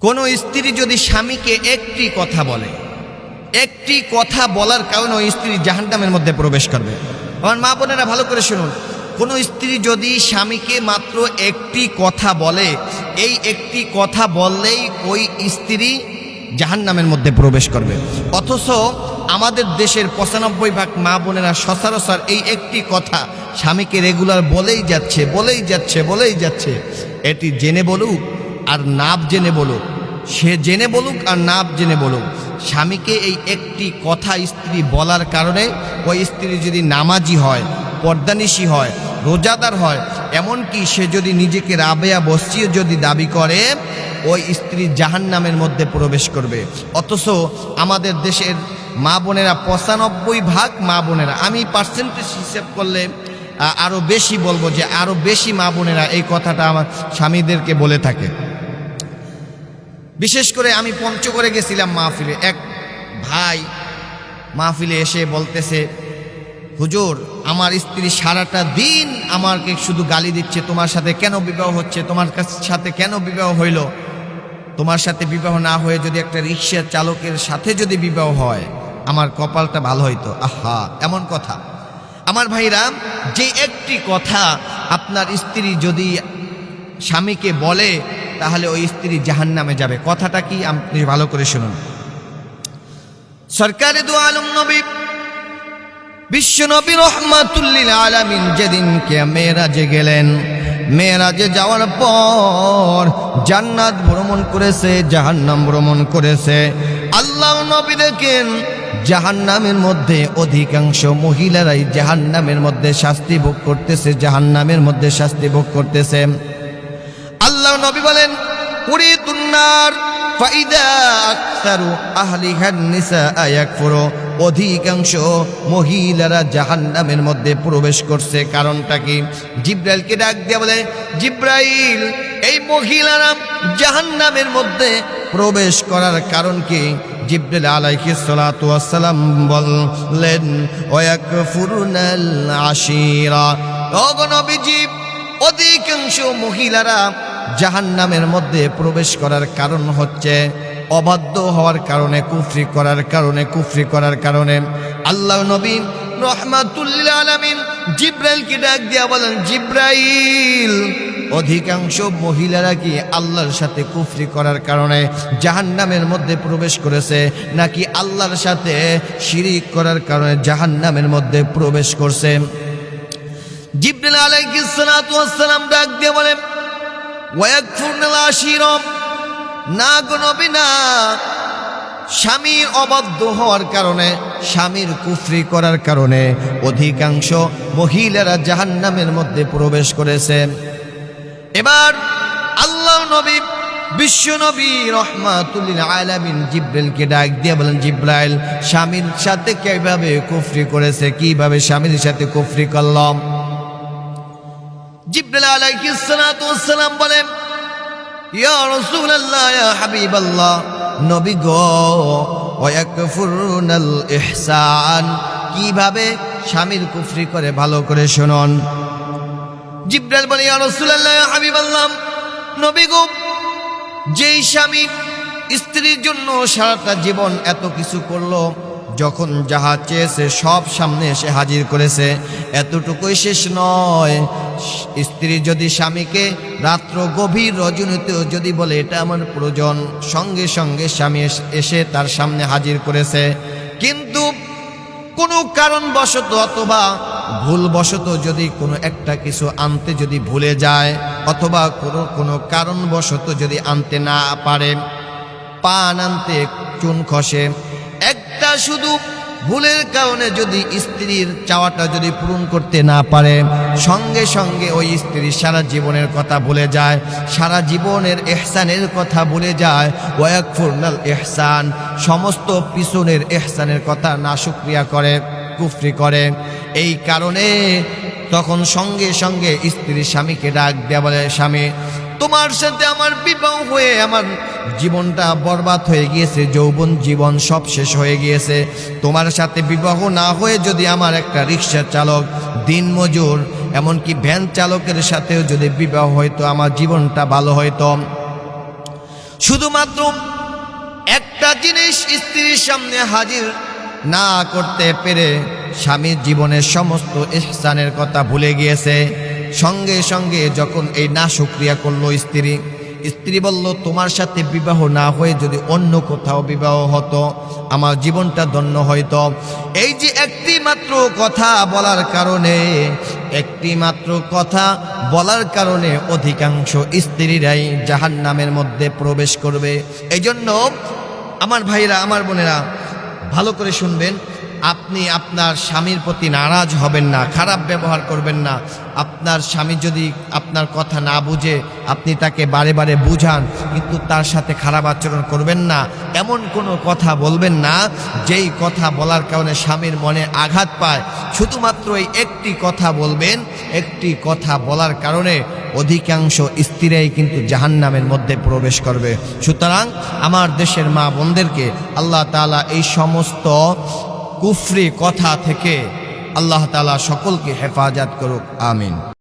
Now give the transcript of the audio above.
কোনো স্ত্রী যদি স্বামীকে একটি কথা বলে, একটি কথা বলার কারণে ওই স্ত্রী জাহান্নামের মধ্যে প্রবেশ করবে। আমার মা বোনেরা ভালো করে শুনুন। কোনো স্ত্রী যদি স্বামীকে মাত্র একটি কথা বলে, এই একটি কথা বললেই ওই স্ত্রী জাহান্নামের মধ্যে প্রবেশ করবে। অথচ আমাদের দেশের পঁচানব্বই ভাগ মা বোনেরা সচরাচর এই একটি কথা স্বামীকে রেগুলার বলেই যাচ্ছে বলেই যাচ্ছে বলেই যাচ্ছে। এটি জেনে বলুক আর নাব জেনে বলুক সে জেনে বলুক আর নাব জেনে বলুক। স্বামীকে এই একটি কথা স্ত্রী বলার কারণে ওই স্ত্রী যদি নামাজি হয়, পর্দানিশী হয়, রোজাদার হয়, এমনকি সে যদি নিজেকে রাবেয়া বসিয়ে যদি দাবি করে, ওই স্ত্রী জাহান নামের মধ্যে প্রবেশ করবে। অথচ আমাদের দেশের মা বোনেরা পঁচানব্বই ভাগ মা বোনেরা। আমি পার্সেন্টেজ হিসেব করলে আরও বেশি বলব যে আরও বেশি মা বোনেরা এই কথাটা আমার স্বামীদেরকে বলে থাকে। বিশেষ করে আমি পঞ্চগড়ে গেছিলাম মাহফিলে। এক ভাই মাহফিলে এসে বলতেছে, হুজুর, আমার স্ত্রী সারাটা দিন আমাকে শুধু গালি দিচ্ছে, তোমার সাথে কেন বিবাহ হচ্ছে? তোমার সাথে কেন বিবাহ হইল? তোমার সাথে বিবাহ না হয়ে যদি একটা রিক্সার চালকের সাথে যদি বিবাহ হয়, আমার কপালটা ভালো হইতো। আহা, এমন কথা। আমার ভাইরা, যে একটি কথা আপনার স্ত্রী যদি স্বামীকে বলে তাহলে ওই স্ত্রী জাহান নামে যাবে। কথাটা কি? আপনি ভালো করে শুনুন। সরকারে দু আলম নবী, বিশ্ব নবী রহমাতুল্লিল আলামিন যেদিনকে মেয়েরাজে গেলেন, মেয়েরাজে যাওয়ার পর জান্নাত ভ্রমণ করেছে, জাহান্নাম ভ্রমণ করেছে। আল্লাহ নবী দেখেন, জাহান্নামের মধ্যে অধিকাংশ মহিলারাই জাহান্নামের মধ্যে শাস্তি ভোগ করতেছে, জাহান্নামের মধ্যে শাস্তি ভোগ করতেছে। আল্লাহ নবী বলেন উড়ি তুন্নার অধিকাংশ মহিলারা জাহান্নামের মধ্যে প্রবেশ করছে। কারণটা কি? জিব্রাইলকে ডাক দিয়ে বলে, জিব্রাইল, এই মহিলারা জাহান্নামের মধ্যে প্রবেশ করার কারণ কি? জিব্রাইল আলাইহিস সালাতু ওয়াসসালাম বললেন, ওয়াকফুরুনাল আশিরা। ওগো নবীজি অধিকাংশ মহিলারা জাহান্নামের মধ্যে প্রবেশ করার কারণ হচ্ছে অবাধ্য হওয়ার কারণে, কুফরি করার কারণে, কুফরি করার কারণে। আল্লাহ নবী রহমাতুল্লিল আলামিন জিব্রাইলকে ডাক দিয়া বলেন, জিব্রাইল, অধিকাংশ মহিলারা কি আল্লাহর সাথে কুফরি করার কারণে জাহান্নামের মধ্যে প্রবেশ করেছে, নাকি আল্লাহর সাথে শিরিক করার কারণে জাহান্নামের মধ্যে প্রবেশ করছে? জিব্রিল ওয়াসসালাম ডাক দিয়ে বলে ওয়াকফুরনাল না গো না। স্বামীর অবাধ্য হওয়ার কারণে, স্বামীর কুফরি করার কারণে অধিকাংশ মহিলারা জাহান্নামের মধ্যে প্রবেশ করেছে। এবার আল্লাহ নবী, বিশ্ব নবী রহমাতুল্লিল আলামিন জিব্রাইলকে ডাক দিয়ে বলেন, জিব্রাইল, স্বামীর সাথে কীভাবে কুফরি করেছে, কীভাবে স্বামীর সাথে কুফরি করলাম? জিব্রাইল বলেন, ইয়া রাসূলুল্লাহ, ইয়া হাবিবাল্লাহ, নবী গো, ওয়াকফুরুনাল ইহসান, কীভাবে স্বামীর কুফরি করে ভালো করে শুনুন? জিব্রাইল বলে, ইয়া রাসূলুল্লাহ হাবিবাল্লাহ, নবী গো, যেই স্বামী স্ত্রীর জন্য সারাটা জীবন এত কিছু করল যখন যাহা চেয়েছে সব সামনে এসে হাজির করেছে, এতটুকুই শেষ নয়। স্ত্রী যদি স্বামীকে রাত্র গভীর রজনীতেও যদি বলে, এটা আমার প্রয়োজন, সঙ্গে সঙ্গে স্বামী এস- তার সামনে হাজির করেছে। কিন্তু কোনো কারণবশত অথবা ভুলবশত যদি কোনো একটা কিছু আনতে যদি ভুলে যায়, অথবা কোনো কোনো কারণবশত যদি আনতে না পারে, পান আনতে চুন খসে। একটা শুধু ভুলের কারণে যদি স্ত্রীর চাওয়াটা যদি পূরণ করতে না পারে, সঙ্গে সঙ্গে ওই স্ত্রী সারা জীবনের কথা ভুলে যায়, সারা জীবনের এহসানের কথা ভুলে যায়, ওয়াকফুরনাল এহসান, সমস্ত পিছনের এহসানের কথা না শুক্রিয়া করে, কুফরি করে। এই কারণে তখন সঙ্গে সঙ্গে স্ত্রী স্বামীকে ডাক দেয়া বলে, স্বামী তোমার সাথে আমার বিবাহ হয়ে আমার জীবনটা বরবাদ হয়ে গিয়েছে, যৌবন জীবন সব শেষ হয়ে গিয়েছে। তোমার সাথে বিবাহ না হয়ে যদি আমার একটা রিক্সা চালক, দিনমজুর, এমনকি ভ্যান চালকের সাথেও যদি বিবাহ হয়তো, আমার জীবনটা ভালো হতো শুধুমাত্র একটা জিনিস স্ত্রীর সামনে হাজির না করতে পেরে স্বামীর জীবনের সমস্ত ইহসানের কথা ভুলে গিয়েছে। সঙ্গে সঙ্গে যখন এই না সুক্রিয়া করল স্ত্রী স্ত্রী বলল, তোমার সাথে বিবাহ না হয়ে যদি অন্য কোথাও বিবাহ হতো, আমার জীবনটা ধন্য হয়তো। এই যে একটি মাত্র কথা বলার কারণে, একটি মাত্র কথা বলার কারণে অধিকাংশ স্ত্রীরাই জাহান নামের মধ্যে প্রবেশ করবে। এই জন্য আমার ভাইরা, আমার বোনেরা, ভালো করে শুনবেন। আপনি আপনার স্বামীর প্রতি নারাজ হবেন না, খারাপ ব্যবহার করবেন না। আপনার স্বামী যদি আপনার কথা না বুঝে, আপনি তাকে বারে বারে বুঝান, কিন্তু তার সাথে খারাপ আচরণ করবেন না। এমন কোনো কথা বলবেন না, যেই কথা বলার কারণে স্বামীর মনে আঘাত পায়। শুধুমাত্র এই একটি কথা বলবেন, একটি কথা বলার কারণে অধিকাংশ স্ত্রীরাই কিন্তু জাহান্নামের মধ্যে প্রবেশ করবে। সুতরাং আমার দেশের মা বোনদেরকে আল্লাহ তাআলা এই সমস্ত কুফরি কথা থেকে আল্লাহ তালা সকলকে হেফাজত করুক আমিন।